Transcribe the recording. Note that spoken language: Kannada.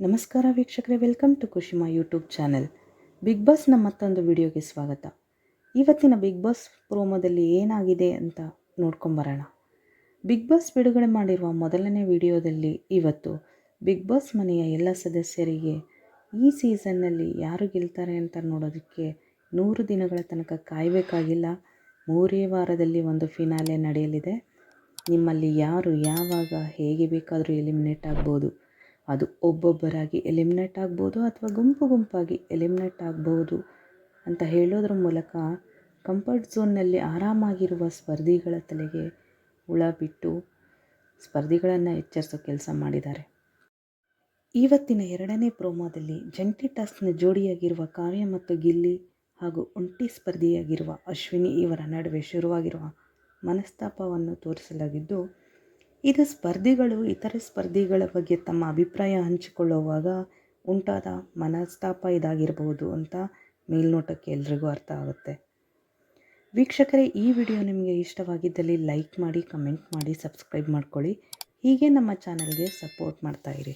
ನಮಸ್ಕಾರ ವೀಕ್ಷಕರೇ welcome to Khushima YouTube channel big ಬಾಸ್ನ ಮತ್ತೊಂದು ವಿಡಿಯೋಗೆ ಸ್ವಾಗತ. ಇವತ್ತಿನ ಬಿಗ್ ಬಾಸ್ ಪ್ರೋಮೋದಲ್ಲಿ ಏನಾಗಿದೆ ಅಂತ ನೋಡ್ಕೊಂಬರೋಣ. ಬಿಗ್ ಬಾಸ್ ಬಿಡುಗಡೆ ಮಾಡಿರುವ ಮೊದಲನೇ ವಿಡಿಯೋದಲ್ಲಿ ಇವತ್ತು ಬಿಗ್ ಬಾಸ್ ಮನೆಯ ಎಲ್ಲ ಸದಸ್ಯರಿಗೆ ಈ ಸೀಸನ್ನಲ್ಲಿ ಯಾರು ಗೆಲ್ತಾರೆ ಅಂತ ನೋಡೋದಕ್ಕೆ ನೂರು ದಿನಗಳ ತನಕ ಕಾಯಬೇಕಾಗಿಲ್ಲ. ಮೂರೇ ವಾರದಲ್ಲಿ ಒಂದು ಫಿನಾಲೆ ನಡೆಯಲಿದೆ. ನಿಮ್ಮಲ್ಲಿ ಯಾರು ಯಾವಾಗ ಹೇಗೆ ಬೇಕಾದರೂ ಎಲಿಮಿನೇಟ್ ಆಗ್ಬೋದು. ಅದು ಒಬ್ಬೊಬ್ಬರಾಗಿ ಎಲಿಮಿನೇಟ್ ಆಗ್ಬೋದು ಅಥವಾ ಗುಂಪು ಗುಂಪಾಗಿ ಎಲಿಮಿನೇಟ್ ಆಗ್ಬೋದು ಅಂತ ಹೇಳೋದ್ರ ಮೂಲಕ ಕಂಫರ್ಟ್ ಝೋನ್ನಲ್ಲಿ ಆರಾಮಾಗಿರುವ ಸ್ಪರ್ಧಿಗಳ ತಲೆಗೆ ಹುಳ ಬಿಟ್ಟು ಸ್ಪರ್ಧಿಗಳನ್ನು ಎಚ್ಚರಿಸೋ ಕೆಲಸ ಮಾಡಿದ್ದಾರೆ. ಇವತ್ತಿನ ಎರಡನೇ ಪ್ರೋಮೋದಲ್ಲಿ ಜಂಟಿ ಟಾಸ್ಕ್ನ ಜೋಡಿಯಾಗಿರುವ ಕಾವ್ಯ ಮತ್ತು ಗಿಲ್ಲಿ ಹಾಗೂ ಒಂಟಿ ಸ್ಪರ್ಧಿಯಾಗಿರುವ ಅಶ್ವಿನಿ ಇವರ ನಡುವೆ ಶುರುವಾಗಿರುವ ಮನಸ್ತಾಪವನ್ನು ತೋರಿಸಲಾಗಿದ್ದು ಇದು ಸ್ಪರ್ಧಿಗಳು, ಇತರೆ ಸ್ಪರ್ಧಿಗಳ ಬಗ್ಗೆ ತಮ್ಮ ಅಭಿಪ್ರಾಯ ಹಂಚಿಕೊಳ್ಳುವಾಗ ಉಂಟಾದ ಮನಸ್ತಾಪ ಇದಾಗಿರಬಹುದು ಅಂತ ಮೇಲ್ನೋಟಕ್ಕೆ ಎಲ್ರಿಗೂ ಅರ್ಥ ಆಗುತ್ತೆ. ವೀಕ್ಷಕರೇ, ಈ ವಿಡಿಯೋ ನಿಮಗೆ ಇಷ್ಟವಾಗಿದ್ದಲ್ಲಿ ಲೈಕ್ ಮಾಡಿ, ಕಮೆಂಟ್ ಮಾಡಿ, ಸಬ್ಸ್ಕ್ರೈಬ್ ಮಾಡ್ಕೊಳ್ಳಿ. ಹೀಗೆ ನಮ್ಮ ಚಾನಲ್ಗೆ ಸಪೋರ್ಟ್ ಮಾಡ್ತಾಯಿರಿ